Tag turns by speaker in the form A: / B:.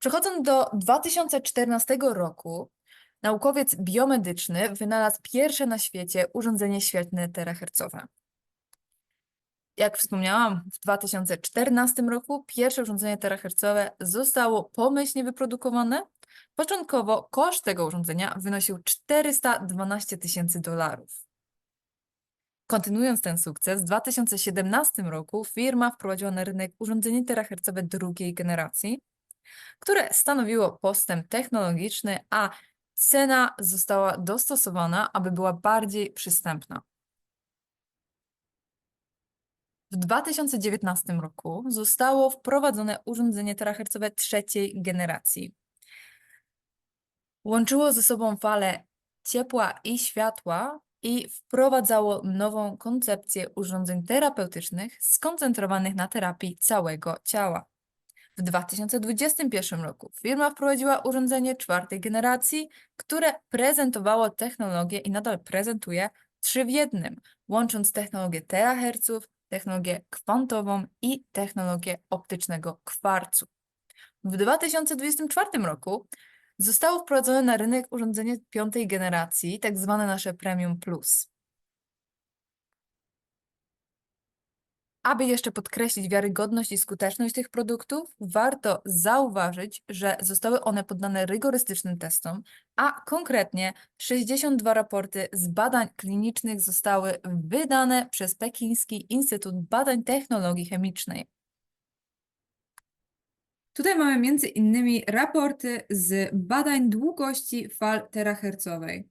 A: Przechodząc do 2014 roku, naukowiec biomedyczny wynalazł pierwsze na świecie urządzenie świetlne terahercowe. Jak wspomniałam, w 2014 roku pierwsze urządzenie terahercowe zostało pomyślnie wyprodukowane. Początkowo koszt tego urządzenia wynosił 412 tysięcy dolarów. Kontynuując ten sukces, w 2017 roku firma wprowadziła na rynek urządzenie terahercowe drugiej generacji, które stanowiło postęp technologiczny, a cena została dostosowana, aby była bardziej przystępna. W 2019 roku zostało wprowadzone urządzenie terahercowe trzeciej generacji. Łączyło ze sobą fale ciepła i światła i wprowadzało nową koncepcję urządzeń terapeutycznych skoncentrowanych na terapii całego ciała. W 2021 roku firma wprowadziła urządzenie czwartej generacji, które prezentowało technologię i nadal prezentuje trzy w jednym, łącząc technologię teraherców, technologię kwantową i technologię optycznego kwarcu. W 2024 roku zostało wprowadzone na rynek urządzenie piątej generacji, tak zwane nasze Premium Plus. Aby jeszcze podkreślić wiarygodność i skuteczność tych produktów, warto zauważyć, że zostały one poddane rygorystycznym testom, a konkretnie 62 raporty z badań klinicznych zostały wydane przez Pekiński Instytut Badań Technologii Chemicznej. Tutaj mamy między innymi raporty z badań długości fal terahercowej.